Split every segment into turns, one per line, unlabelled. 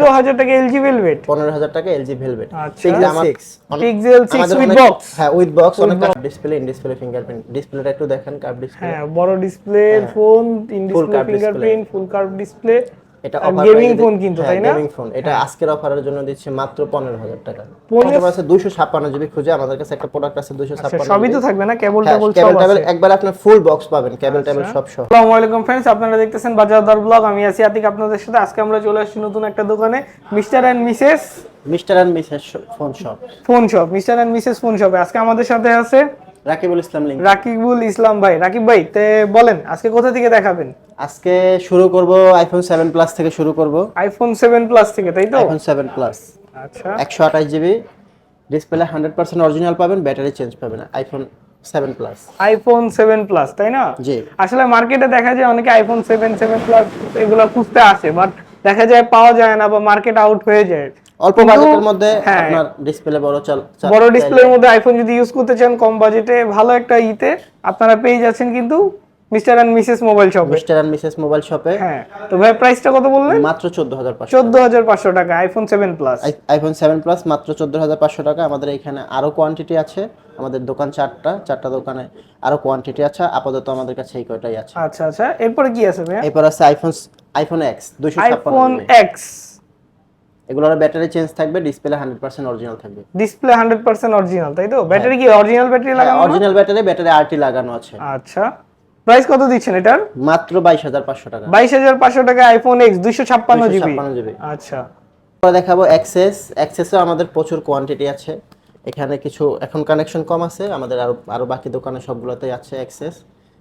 পনেরো হাজার টাকা এলজি ভেলভেট
পনেরো হাজার টাকা LG velvet
pixel six with
অনেক-
বক্স
হ্যাঁ উইথ বক্স অনেক ডিসপ্লে ইন ডিসপ্লে ফিঙ্গারপ্রিন্ট ডিসপ্লেটা একটু দেখেন কার্ভ ডিসপ্লে
হ্যাঁ বড় display phone in display fingerprint full curve display
এটা
গেমিং ফোন কিন্তু তাই না?
গেমিং ফোন এটা আজকের অফারের জন্য দিচ্ছে মাত্র পনেরো হাজার টাকা।
পনেরো-
আমাদের কাছে দুইশো ছাপ্পান্ন জিবি খুঁজে আমাদের কাছে একটা প্রোডাক্ট আছে দুইশো
আচ্ছা,
ছাপ্পান্ন
সবই তো থাকবে না? কেবল
হ্যাঁ,
টেবল
কেবল টেবল
আচ্ছা।
একবার আপনার ফুল বক্স পাবেন কেবল টেবল সব সহ।
আসসালামু আলাইকুম ফ্রেন্ডস আপনারা দেখতেছেন বাজারদার ব্লগ আমি আছি আতিক আপনাদের সাথে। আজকে আমরা চলে আসছি নতুন একটা দোকানে mister and missus
mister and missus phone shop.
Phone shop mister and missus phone শপে। আজকে আমাদের সাথে আছে
রাকিবুল ইসলাম লিঙ্ক
রাকিবুল ইসলাম ভাই রাকিব ভাই তে বলেন আজকে কোথা থেকে দেখাবেন?
আজকে শুরু করব আইফোন সেভেন প্লাস থেকে শুরু করব।
আইফোন সেভেন প্লাস থেকে তাই তো?
আইফোন সেভেন প্লাস
আচ্ছা।
একশো আঠাশ GB display hundred percent original পাবেন ব্যাটারি চেঞ্জ পাবেন iPhone seven plus
iPhone seven plus তাই না?
জি।
আসলে মার্কেটে দেখা যায় অনেকে আইফোন সেভেন সেভেন প্লাস এগুলো খুঁজতে আসে বাট দেখা যায় পাওয়া যায় না বা মার্কেট আউট হয়ে যায়
অল্প বাজেটের মধ্যে
হ্যাঁ।
আপনার ডিসপ্লে বড় চাল চাল-
বড় ডিসপ্লের মধ্যে আইফোন যদি ইউজ করতে চান কম বাজেটে ভালো একটা ইতে আপনারা পেয়ে যাচ্ছেন কিন্তু মিস্টার এন্ড মিসেস মোবাইল শপে
মিস্টার এন্ড মিসেস মোবাইল শপে
হ্যাঁ। তো ভাই প্রাইসটা কত বললেন?
মাত্র চোদ্দ হাজার পাঁচশো
চোদ্দ হাজার পাঁচশো টাকা iPhone seven plus
iPhone seven plus মাত্র চোদ্দ হাজার পাঁচশো টাকা। আমাদের এখানে আরও কোয়ান্টিটি আছে। আমাদের দোকান চারটা চারটা দোকানে আরও কোয়ান্টিটি আছে। আপাতত আমাদের কাছে এই কয়টাই আছে।
আচ্ছা আচ্ছা। এরপরে কি আছে ভাইয়া?
এরপর আছে আইফোন আইফোন এক্স দুইশো ছাপ্পান্ন
আইফোন এক্স
এগুলোর ব্যাটারি চেঞ্জ থাকবে ডিসপ্লে হান্ড্রেড পার্সেন্ট অরিজিনাল থাকবে।
ডিসপ্লে হান্ড্রেড পার্সেন্ট অরিজিনাল তাই তো? ব্যাটারি কি অরিজিনাল ব্যাটারি লাগানো?
অরিজিনাল ব্যাটারি ব্যাটারি আরটি লাগানো আছে।
আচ্ছা। প্রাইস কত দিচ্ছেন এটার?
মাত্র বাইশ হাজার পাঁচশো টাকা।
বাইশ হাজার পাঁচশো টাকা আইফোন এক্স দুইশো ছাপ্পান্ন জিবি।
ছাপ্পান্ন জিবি।
আচ্ছা।
পরে দেখাবো অ্যাক্সেস অ্যাক্সেসও আমাদের প্রচুর কোয়ান্টিটি আছে। এখানে কিছু এখন কানেকশন কম আছে। আমাদের আরও আরও বাকি দোকানে সবগুলোতেই আছে অ্যাক্সেস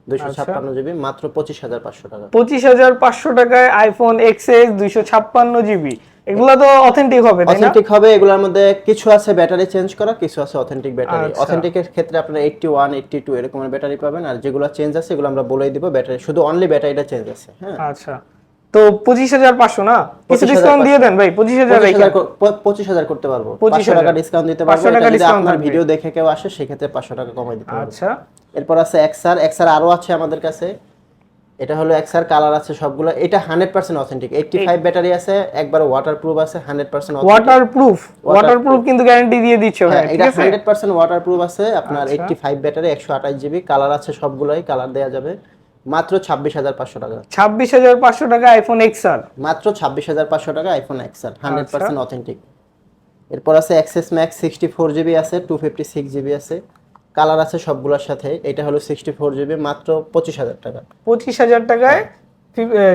দুইশো ছাপ্পান্ন জিবি মাত্র পঁচিশ হাজার পাঁচশো টাকা।
পঁচিশ হাজার পাঁচশো টাকায় আইফোন এক্স এস দুইশো ছাপ্পান্ন জিবি। এগুলো তো অথেন্টিক হবে তাই না?
অথেন্টিক হবে এগুলোর মধ্যে কিছু আছে ব্যাটারি চেঞ্জ করা কিছু আছে অথেন্টিক ব্যাটারি
আচ্ছা।
অথেন্টিকের ক্ষেত্রে আপনারা এইটটি ওয়ান এইটটি টু এরকমের ব্যাটারি পাবেন আর যেগুলো চেঞ্জ আছে এগুলো আমরা বলেই দিব ব্যাটারি শুধু অনলি ব্যাটারিটা চেঞ্জ আছে হ্যাঁ।
আচ্ছা। তো পঁচিশ হাজার পাঁচশো না? কিছু ডিসকাউন্ট দিয়ে দেন ভাই পঁচিশ হাজার
পঁচিশ হাজার করতে পারব।
25,000
পাঁচশো টাকা ডিসকাউন্ট দিতে পারব।
টাকা
যদি আপনার ভিডিও দেখে কেউ আসে সেক্ষেত্রে পাঁচশো টাকা কমাই দিতে
আচ্ছা।
এরপর আছে এক্সআর এক্সআর আরও আছে আমাদের কাছে। এটা হলো এক্সআর কালার আছে সবগুলো। এটা hundred percent authentic eighty five battery আছে একবার ওয়াটার প্রুফ আছে hundred percent
water proof water proof কিন্তু গ্যারান্টি দিয়ে দিচ্ছে
হ্যাঁ এটা হান্ড্রেড পার্সেন্ট ওয়াটার প্রুফ আছে। আপনার। এইটটি ফাইভ ব্যাটারি একশো আঠাশ জিবি কালার আছে সবগুলোই কালার দেওয়া যাবে। মাত্র ছাব্বিশ হাজার পাঁচশো টাকা।
ছাব্বিশ হাজার পাঁচশো টাকা আইফোন এক্স আর।
মাত্র ছাব্বিশ হাজার পাঁচশো টাকা আইফোন এক্সআর হান্ড্রেড
আচ্ছা।
পার্সেন্ট অথেন্টিক এরপর আছে XS Max sixty four GB আছে টু ফিফটি সিক্স জিবি আছে। কালার আছে সবগুলোর সাথে এটা হলো সিক্সটি ফোর জিবি মাত্র পঁচিশ হাজার টাকা।
পঁচিশ হাজার টাকায়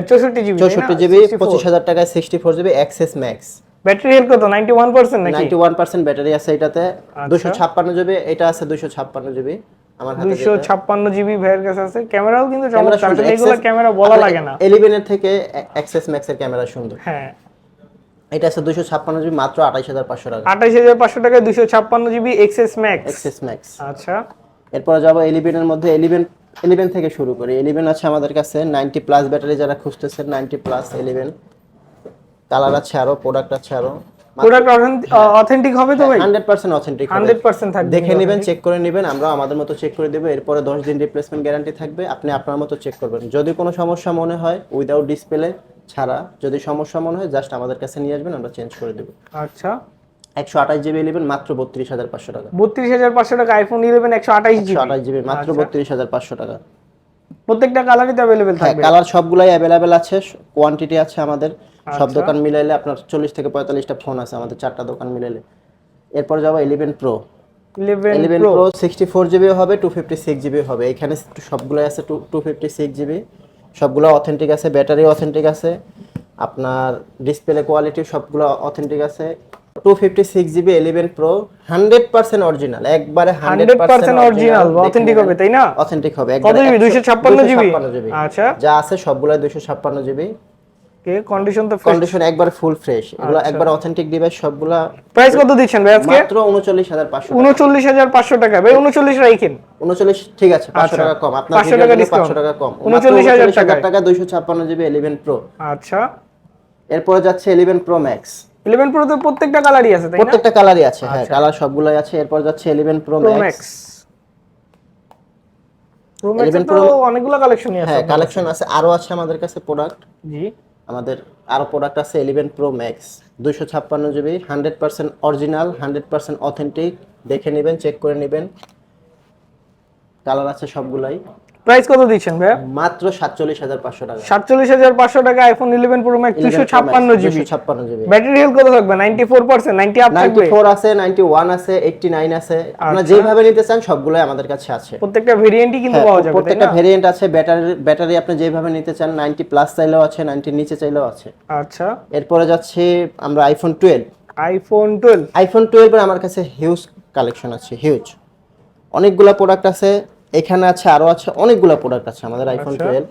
চৌষট্টি জিবি
চৌষট্টি জিবি পঁচিশ হাজার টাকায় sixty four GB XS Max
battery health কত নাইনটি ওয়ান পার্সেন্ট নাকি?
নাইনটি ওয়ান পার্সেন্ট ব্যাটারি আছে এটাতে।
আচ্ছা।
দুশো ছাপ্পান্ন জিবি এটা আছে দুশো ছাপ্পান্ন জিবি আমার হাতে
জিবি ভাইয়ের কাছে আছে। ক্যামেরাও কিন্তু
ক্যামেরা
চমৎকার। এগুলো ক্যামেরা বলা লাগে না।
এলিভেনের থেকে ক্যামেরা সুন্দর।
হ্যাঁ।
এটা আছে জিবি মাত্র টাকা।
টাকায় জিবি এক্সএস ম্যাক্স
ম্যাক্স
আচ্ছা।
এরপরে যাব এলিভেনের মধ্যে। থেকে শুরু করি। এলিভেন আছে আমাদের কাছে। নাইনটি প্লাস ব্যাটারি যারা খুঁজতেছেন নাইনটি প্লাস এলিভেন কালার আছে আরও প্রোডাক্ট আছে আরও।
প্রোডাক্ট অথেন্টিক হবে তো ভাই?
Hundred percent authentic
hundred percent থাকবে
দেখে নেবেন চেক করে নেবেন আমরা আমাদের মতো চেক করে দেবো এরপরে দশ দিন রিপ্লেসমেন্ট গ্যারান্টি থাকবে আপনি আপনার মতো চেক করবেন। যদি কোনো সমস্যা মনে হয় উইদাউট ডিসপ্লে ছাড়া যদি সমস্যা মনে হয় জাস্ট আমাদের কাছে নিয়ে আসবেন আমরা চেঞ্জ করে দেবো।
আচ্ছা।
একশো আঠাশ জিবি এলিভেন মাত্র বত্রিশ হাজার পাঁচশো টাকা।
বত্রিশ হাজার পাঁচশো টাকা আইফোন ইলেভেন একশো
একশো
জিবি
আঠাশ জিবি মাত্র বত্রিশ হাজার পাঁচশো টাকা।
প্রত্যেকটা কালারই তো অ্যাভেলেবেল
হ্যাঁ
থাকবে।
কালার সবগুলাই অ্যাভেলেবেল আছে কোয়ান্টিটি আছে আমাদের। সব
আচ্ছা।
দোকান মিলাইলে আপনার চল্লিশ থেকে পঁয়তাল্লিশটা ফোন আছে আমাদের চারটা দোকান মিলাইলে। এরপর যাব eleven Pro
eleven Pro
sixty four GB হবে টু ফিফটি সিক্স জিবি হবে। এখানে সবগুলোই আছে two two fifty six GB সবগুলো অথেন্টিক আছে ব্যাটারি অথেন্টিক আছে। আপনার ডিসপ্লে কোয়ালিটি সবগুলো অথেন্টিক আছে। Two fifty six GB eleven Pro hundred percent original একবারে হান্ড্রেড
100%
পার্সেন্ট
original, authentic হবে, তাই না?
অথেন্টিক হবে।
কত জিবি দুইশো ছাপ্পান্ন জিবি আচ্ছা।
যা আছে সবগুলাই দুইশো ছাপ্পান্ন জিবি
কে কন্ডিশন তো
কন্ডিশন একবার ফুল ফ্রেশ এগুলো
আচ্ছা।
একবার অথেন্টিক ডিভাইস সবগুলা
প্রাইস কত দিচ্ছেন ভাই আজকে?
মাত্র উনচল্লিশ হাজার পাঁচশো
উনচল্লিশ হাজার পাঁচশো টাকা। ভাই উনচল্লিশ রাখেন
উনচল্লিশ ঠিক আছে পাঁচশো
আচ্ছা।
টাকা কম। আপনার
500 টাকা
পাঁচশো
discount।
টাকা কম।
39,000
হাজার টাকা দুইশো ছাপ্পান্ন জিবি ইলেভেন প্রো
আচ্ছা।
এরপরে যাচ্ছে eleven Pro Max
eleven Pro তো প্রত্যেকটা কালারই আছে তাই না?
প্রত্যেকটা কালারই আছে হ্যাঁ কালার সবগুলাই আছে। এরপর যাচ্ছে eleven Pro
Pro
Max
Pro Max
11
তো অনেকগুলো কালেকশনই আছে
হ্যাঁ কালেকশন আছে। আরও আছে আমাদের কাছে প্রোডাক্ট
জি।
আমাদের আরও প্রোডাক্ট আছে ইলেভেন প্রো ম্যাক্স দুশো ছাপ্পান্ন GB hundred percent original hundred percent authentic দেখে নেবেন চেক করে নেবেন। কালার আছে সবগুলাই।
প্রাইস কত দিচ্ছেন ভাইয়া?
মাত্র সাতচল্লিশ হাজার পাঁচশো টাকা।
সাতচল্লিশ হাজার পাঁচশো টাকা আইফোন ইলেভেন প্রো ম্যাক্স দুশো ছাপ্পান্ন জিবি
ছাপ্পান্ন জিবি।
ব্যাটারি হেলথ কত থাকবে? Ninety four percent ninety up
ninety
থাকবে?
ফোর আছে নাইনটি ওয়ান আছে এইটটি নাইন আছে। আপনারা
আচ্ছা।
যেভাবে নিতে চান সবগুলোই আমাদের কাছে আছে।
প্রত্যেকটা ভেরিয়েন্টই কিন্তু
হ্যাঁ,
পাওয়া যাবে
প্রত্যেকটা ভেরিয়েন্ট আছে ব্যাটারি ব্যাটারি আপনি যেভাবে নিতে চান নাইনটি প্লাস চাইলেও আছে নাইনটির নিচে চাইলেও আছে।
আচ্ছা।
এরপরে যাচ্ছে আমরা iPhone twelve
iPhone twelve
iPhone টুয়েলভের আমার কাছে হিউজ কালেকশন আছে হিউজ অনেকগুলা প্রোডাক্ট আছে এখানে আছে আরও আছে অনেকগুলা প্রোডাক্ট আছে আমাদের আইফোন
আচ্ছা।
টুয়েলভ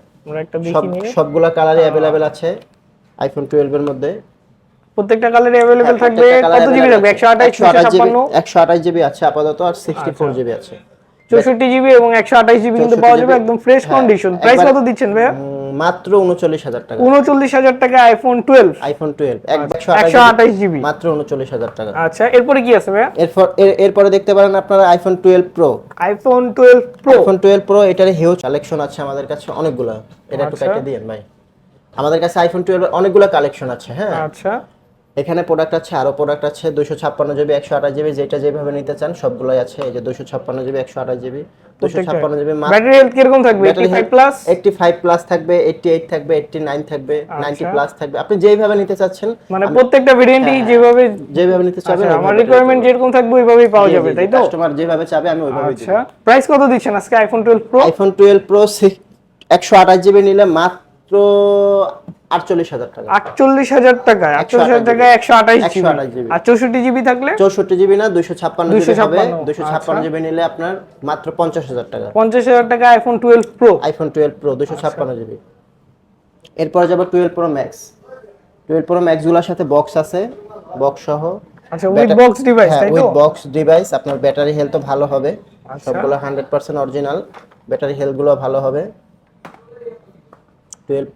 সবগুলা কালারই অ্যাভেলেবেল আছে আইফোন টুয়েলভ এর মধ্যে।
প্রত্যেকটা কালারে
হ্যাঁ,
অ্যাভেলেবেল থাকবে। কত জিবি থাকবে? একশো আঠাশ একশো ছাপ্পান্ন?
একশো আঠাশ জিবি আছে আপাতত আর সিক্সটি ফোর জিবি আছে।
চৌষট্টি জিবি এবং একশো আঠাশ জিবি কিন্তু পাওয়া যাবে একদম ফ্রেশ কন্ডিশন প্রাইস কত দিচ্ছেন ভাইয়া?
মাত্র উনচল্লিশ হাজার টাকা।
উনচল্লিশ হাজার টাকা আইফোন টুয়েলভ
আইফোন টুয়েলভ
একশো আঠাশ জিবি
মাত্র উনচল্লিশ হাজার টাকা।
আচ্ছা এরপরে কি আছে ভাইয়া?
এরপর এরপরে দেখতে পারেন আপনারা iPhone twelve Pro
iPhone twelve Pro
iPhone twelve Pro এটার হিউজ কালেকশন আছে আমাদের কাছে অনেকগুলো। এটা একটু
আচ্ছা।
কেটে দিন ভাই। আমাদের কাছে আইফোন টুয়েলভ অনেকগুলো কালেকশন আছে হ্যাঁ।
আচ্ছা।
এখানে প্রোডাক্ট আছে আরও প্রোডাক্ট আছে দুশো ছাপ্পান্ন জিবি একশো আঠাশ জিবি যেটা যেভাবে নিতে চান সবগুলোই আছে। এই যে দুশো ছাপ্পান্ন জিবি একশো আঠাশ জিবি দুশো ছাপ্পান্ন জিবি
ব্যাটারি হেলথ কীরকম থাকবে?
এইটটি ফাইভ প্লাস থাকবে এইটটি এইট থাকবে এইটটি নাইন থাকবে নাইনটি
আচ্ছা।
প্লাস থাকবে। আপনি যেভাবে নিতে চাচ্ছেন
মানে প্রত্যেকটা ভেরিয়েন্টই যেভাবে
যেভাবে নিতে চাবেন
আচ্ছা, আমার রিকোয়ারমেন্ট যেরকম থাকবে ওইভাবেই পাওয়া যাবে তাই তো?
কাস্টমার যেভাবে চাবে আমি ওইভাবে
আচ্ছা। প্রাইস কত দিচ্ছেন আজকে iPhone twelve Pro
iPhone twelve Pro একশো আঠাশ জিবি নিলে মাত্র আটচল্লিশ হাজার টাকা।
আটচল্লিশ হাজার টাকা আটচল্লিশ হাজার টাকা একশো আঠাশ জিবি?
128
আর চৌষট্টি জিবি থাকলে?
চৌষট্টি জিবি না দুইশো ছাপ্পান্ন জিবি হবে।
256
ছাপ্পান্ন। জিবি নিলে আপনার মাত্র পঞ্চাশ হাজার টাকা।
পঞ্চাশ হাজার টাকা iPhone twelve Pro
iPhone twelve Pro দুশো ছাপ্পান্ন জিবি। এরপরে যাব twelve Pro Max twelve Pro ম্যাক্সগুলোর সাথে বক্স আছে। বক্স সহ।
আচ্ছা উইথ বক্স ডিভাইস তাই তো?
বক্স ডিভাইস আপনার ব্যাটারি হেলথও ভালো হবে।
আচ্ছা।
সবগুলো হান্ড্রেড পার্সেন্ট অরিজিনাল ব্যাটারি হেলথগুলো ভালো হবে।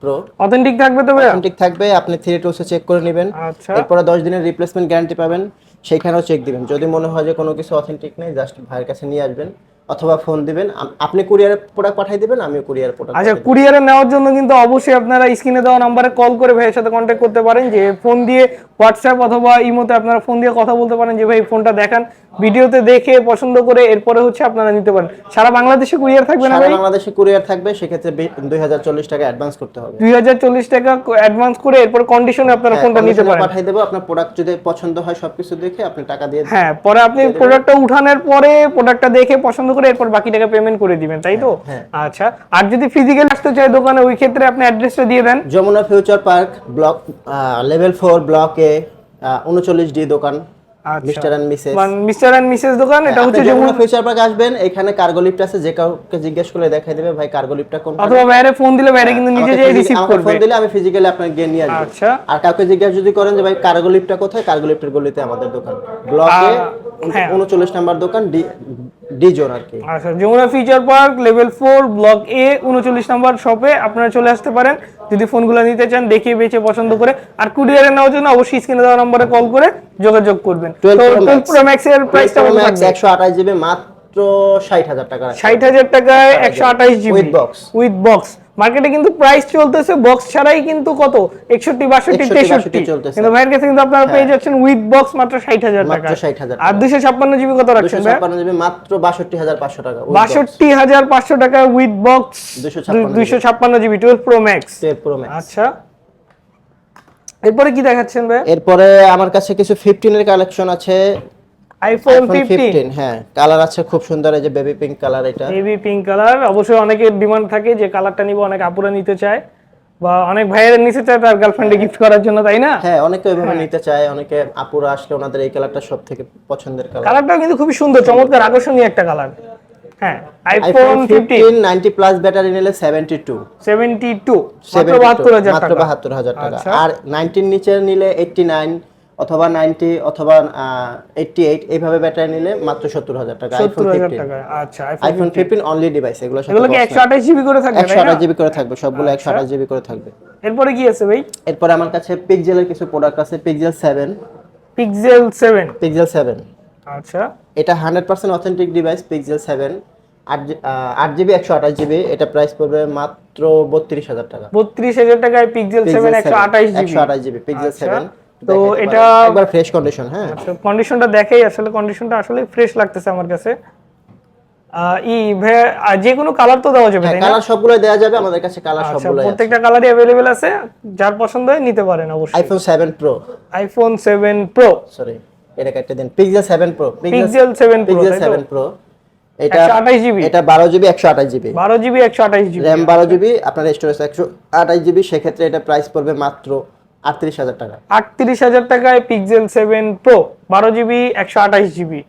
প্রো
অথেন্টিক থাকবে তো ভাই
অথেন্টিক থাকবে আপনি থ্রি টুসে চেক করে নেবেন।
আচ্ছা।
এরপরে দিনের রিপ্লেসমেন্ট গ্যারান্টি পাবেন সেইখানেও চেক দিবেন। যদি মনে হয় যে কোনো কিছু অথেন্টিক নেই জাস্ট ভাইয়ের কাছে নিয়ে আসবেন। অথবা ফোন দিবেন। আপনি কুরিয়ারে প্রোডাক্ট পাঠিয়ে দিবেন আমিও কুরিয়ার প্রোডাক্ট
আচ্ছা কুরিয়ারে নেওয়ার জন্য কিন্তু অবশ্যই আপনারা স্ক্রিনে দেওয়া নাম্বারে কল করে ভাইয়ের সাথে কন্ট্যাক্ট করতে পারেন যে ফোন দিয়ে হোয়াটসঅ্যাপ অথবা ইমোতে আপনারা ফোন দিয়ে কথা বলতে পারেন যে ভাই ফোনটা দেখান। ভিডিওতে দেখে পছন্দ করে এরপরে হচ্ছে আপনারা নিতে পারেন। সারা বাংলাদেশে কুরিয়ার থাকবে না
সারা
ভাই?
বাংলাদেশে কুরিয়ার থাকবে সেক্ষেত্রে দুই হাজার চল্লিশ টাকা অ্যাডভান্স করতে হবে।
দুই হাজার চল্লিশ টাকা অ্যাডভান্স করে এরপর কন্ডিশনে আপনারা
হ্যাঁ,
ফোনটা নিতে পারেন।
পাঠিয়ে দেবো আপনার প্রোডাক্ট যদি পছন্দ হয় সবকিছু দেখে আপনি টাকা দিয়ে
হ্যাঁ পরে আপনি প্রোডাক্টটা উঠানোর পরে প্রোডাক্টটা দেখে পছন্দ করে এরপর বাকি টাকা পেমেন্ট করে দিবেন তাই তো?
হ্যাঁ।
আচ্ছা আর যদি ফিজিক্যাল আসতে চায় দোকানে ওই ক্ষেত্রে আপনি অ্যাড্রেসটা দিয়ে দেন।
Jamuna future park block level four block A উনচল্লিশ ডি দোকান। Mister missus
mister and missus দোকান এটা হচ্ছে যমুনা
ফিউচার পার্ক আসবেন এখানে কার্গো লিফট আছে যে কাউকে জিজ্ঞেস দেখাই দেবে ভাই কার্গো লিফটটা কোন
অথবা বাইরে ফোন দিলে বাইরে কিন্তু নিজে যেয়ে রিসিভ করবে।
ফোন দিলে আমি ফিজিক্যালি আপনাকে গিয়ে নিয়ে আসব
আচ্ছা।
আর কাউকে জিজ্ঞাসা যদি করেন যে ভাই কার্গো লিফটটা কোথায়? কার্গো লিফটের গলিতে আমাদের দোকান। ব্লকে
হ্যাঁ।
নাম্বার দোকান ডি ডি জোন আর কি।
আচ্ছা Jamuna park level four block A উনচল্লিশ নম্বর শপে আপনারা চলে আসতে পারেন। যদি ফোনগুলো নিতে চান দেখে বেছে পছন্দ করে। আর কুরিয়ারে নেওয়ার জন্য অবশ্যই স্ক্রিনে দেওয়া নম্বরে কল করে যোগাযোগ করবেন।
12
প্রো ম্যাক্স এর প্রাইসটা বলতে
একশো আঠাশ জিবি মাত্র ষাট হাজার টাকা।
ষাট হাজার টাকায় একশো আঠাশ GB
with box
with box মার্কেটে কিন্তু প্রাইস চলতেছে বক্স ছাড়াই কিন্তু কত? একষট্টি বাষট্টি
61,
তেষট্টি।
62 চলতেছে।
কিন্তু ভাইয়ের কাছে কিন্তু আপনারা পেয়ে যাচ্ছেন উইথ বক্স মাত্র ষাট হাজার টাকা।
মাত্র 60,000
আর দুশো ছাপ্পান্ন জিবি কত রাখছেন
ছাপ্পান্ন জিবি মাত্র বাষট্টি হাজার পাঁচশো টাকা
বাষট্টি হাজার পাঁচশো টাকা উইথ বক্স
256
দুইশো ছাপ্পান্ন GB twelve Pro Max
Pro Max
আচ্ছা। এরপরে কি দেখাচ্ছেন ভাই?
এরপরে আমার কাছে কিছু ফিফটিনের কালেকশন আছে।
আইফোন ফিফটিন
ফিফটিন হ্যাঁ কালার আছে খুব সুন্দর এই যে বেবি পিঙ্ক কালার এটা।
নেভি পিঙ্ক কালার অবশ্যই অনেকের ডিমান্ড থাকে যে কালারটা নিব অনেক আপুরা নিতে চায় বা অনেক ভাইয়েরা নিতে চায় তার গার্লফ্রেন্ডে গিফট করার জন্য তাই না?
হ্যাঁ অনেকে ওইভাবে নিতে চায় অনেকে আপুরা আসলে ওনাদের এই কালারটা সব থেকে পছন্দের কালার
কালারটাও কিন্তু খুবই সুন্দর চমৎকার আকর্ষণীয় একটা কালার হ্যাঁ iPhone
iPhone
fifteen
fifteen ninety plus battery নিলে সেভেন্টি টু
সেভেন্টি টু মাত্র বাহাত্তর হাজার
মাত্র
টাকা। আচ্ছা।
আর নাইনটির নিচে নিলে এইটটি নাইন অথবা নাইনটি অথবা এইটটি এইট এইভাবে ব্যাটারি নিলে মাত্র সত্তর হাজার টাকা আইফোন
টাকা আচ্ছা
আইফোন ফিফটিন অনলি ডিভাইস এগুলো
এগুলো কি একশো আঠাশ জিবি করে থাকবে
একশো? আঠাশ জিবি করে থাকবে সবগুলো একশো আঠাশ জিবি করে থাকবে।
এরপরে কি আছে ভাই?
এরপরে আমার কাছে পিকজেলের কিছু প্রোডাক্ট আছে Pixel seven
Pixel seven
Pixel seven
আচ্ছা।
এটা hundred percent authentic device Pixel seven আট জিবি একশো আঠাশ জিবি এটা প্রাইস পড়বে মাত্র বত্রিশ হাজার টাকা।
বত্রিশ হাজার টাকায় পিক্সেল সেভেন একশো আঠাশ জিবি
একশো আঠাশ জিবি পিক্সেল
আচ্ছা।
সেভেন
তো এটা
একবার ফ্রেশ কন্ডিশন হ্যাঁ।
কন্ডিশনটা দেখেই আসলে কন্ডিশনটা আসলে ফ্রেশ লাগতেছে আমার কাছে। ই যে কোনো কালার তো দেওয়া যাবে
কালার সবগুলো দেওয়া যাবে আমাদের কাছে কালার
আচ্ছা
সবগুলো
প্রত্যেকটা কালারই অ্যাভেলেবেল আছে যার পছন্দ হয় নিতে পারেন অবশ্যই।
IPhone seven Pro
iPhone seven Pro
sorry এটা একটা দিন। Pixel seven Pro
Pixel seven Pro
Pixel seven Pro এটা
একশো আঠাশ জিবি
এটা বারো জিবি একশো আঠাশ জিবি
বারো জিবি একশো আঠাশ জিবি
র্যাম বারো জিবি আপনার স্টোরেজ একশো আঠাশ জিবি সেক্ষেত্রে এটা প্রাইস পড়বে মাত্র আটত্রিশ হাজার টাকা।
আটত্রিশ হাজার টাকায় পিক্সেল সেভেন প্রো বারো জিবি একশো আঠাশ GB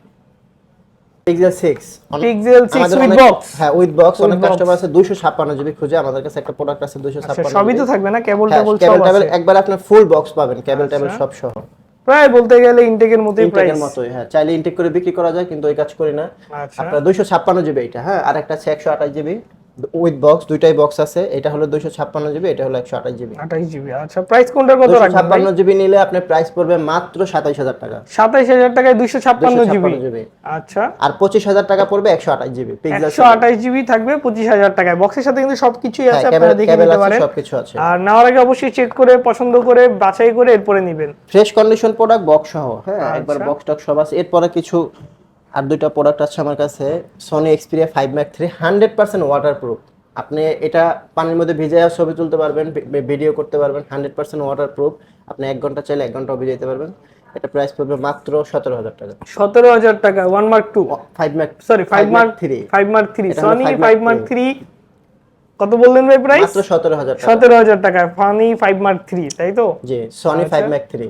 Pixel six
Pixel six with box
হ্যাঁ উইথ বক্স অনেক কাস্টমার আছে দুশো ছাপ্পান্ন জিবি খুঁজে। আমাদের কাছে একটা প্রোডাক্ট আছে
আচ্ছা সবই তো থাকবে না? কেবল টেবল সব আছে।
একবার আপনার ফুল বক্স পাবেন কেবল টেবল
আচ্ছা।
সব সহ।
প্রায় বলতে গেলে ইনটেকের মতোই
ইনটেকের মতোই হ্যাঁ। চাইলে ইনটেক করে বিক্রি করা যায় কিন্তু ওই কাজ করি না।
আচ্ছা।
আপনার জিবি এটা হ্যাঁ। আর একটা আছে জিবি উইথ বক্স দুইটাই বক্স আছে। এটা হলো দুইশো ছাপ্পান্ন জিবি এটা হলো একশো আঠাশ জিবি
আঠাশ জিবি আচ্ছা প্রাইস কোনটার কত রাখবেন
ছাপ্পান্ন জিবি নিলে আপনার প্রাইস পড়বে মাত্র সাতাইশ হাজার টাকা।
সাতাইশ হাজার টাকায় দুইশো ছাপ্পান্ন জিবি আচ্ছা।
আর পঁচিশ হাজার টাকা পড়বে একশো আঠাশ জিবি
একশো আঠাশ জিবি থাকবে পঁচিশ হাজার টাকায়। বক্সের সাথে কিন্তু সবকিছুই আছে আপনারা দেখে নিতে পারেন।
সবকিছু আছে।
আর নেওয়ার আগে অবশ্যই চেক করে পছন্দ করে বাছাই করে এরপরে নেবেন।
ফ্রেশ কন্ডিশন প্রোডাক্ট বক্স সহ হ্যাঁ
আচ্ছা।
একবার বক্স টক সব আছে। এরপরে কিছু আর দুইটা প্রোডাক্ট আছে আমার কাছে Sony Xperia five mark three hundred percent waterproof আপনি এটা পানির মধ্যে ভিজে ছবি তুলতে পারবেন ভিডিও করতে পারবেন হান্ড্রেড পার্সেন্ট ওয়াটার প্রুফ আপনি এক ঘণ্টা চাইলে এক ঘন্টাও ভিজে যেতে পারবেন। এটা প্রাইস পড়বে মাত্র সতেরো হাজার টাকা।
সতেরো হাজার টাকা one mark two
five mark
sorry five mark
three
five mark three Sony five mark three কত বললেন ভাই প্রাইস
মাত্র সতেরো হাজার
সতেরো হাজার টাকা ফানি ফাইভ মার্ক থ্রি তাই তো?
জি সনি। ফাইভ ম্যাক থ্রি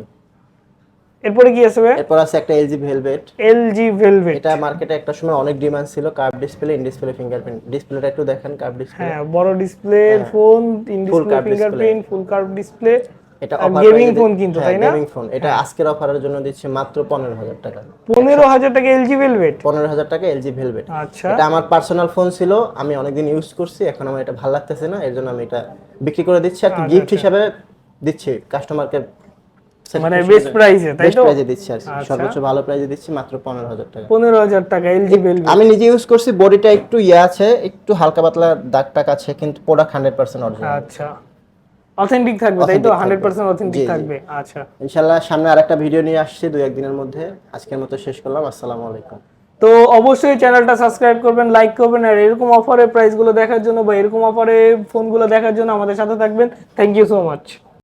এরপরে কি আসবে
এরপর আছে একটা এলজি ভেলভেট
এলজি ভেলভেট
এটা মার্কেটে একটা সময় অনেক ডিমান্ড ছিল curve display in display fingerprint ডিসপ্লেটা একটু দেখেন কার্ভ ডিসপ্লে
হ্যাঁ বড় display phone in display fingerprint full curve display
এটা
gaming phone কিন্তু, তাই না?
গেমিং ফোন এটা আজকের অফারের জন্য দিচ্ছে মাত্র পনেরো হাজার টাকা।
পনেরো হাজার টাকা এলজি ভেলভেট
পনেরো হাজার টাকা এলজি ভেলভেট
আচ্ছা।
এটা আমার পার্সোনাল ফোন ছিল আমি অনেকদিন ইউজ করছি এখন আমার এটা ভালো লাগতেছে না এর জন্য আমি এটা বিক্রি করে দিচ্ছি। আর
আচ্ছা,
গিফট হিসাবে দিচ্ছি কাস্টমারকে
মানে বেস্ট প্রাইসে তাই তো?
প্রাইজে দিচ্ছি আর
আচ্ছা।
সর্বোচ্চ ভালো প্রাইজে দিচ্ছি মাত্র পনেরো হাজার টাকা।
পনেরো হাজার টাকা এলজি ভেলভেট
আমি নিজে ইউজ করছি বডিটা একটু ইয়ে আছে একটু হালকা পাতলা দাগ টাক আছে কিন্তু প্রোডাক্ট হান্ড্রেড পার্সেন্ট অরিজিনাল
আচ্ছা। অথেন্টিক থাকবে তাই তো?
Authentic
হান্ড্রেড
থাকবে।
পার্সেন্ট অথেন্টিক
জি, জি।
থাকবে। আচ্ছা।
ইনশাল্লাহ সামনে আরেকটা ভিডিও নিয়ে আসছি দুই একদিনের মধ্যে। আজকের মতো শেষ করলাম আসসালামু আলাইকুম।
তো অবশ্যই চ্যানেলটা সাবস্ক্রাইব করবেন লাইক করবেন আর এরকম অফারে প্রাইসগুলো দেখার জন্য বা এরকম অফারে ফোনগুলো দেখার জন্য আমাদের সাথে থাকবেন। Thank you so much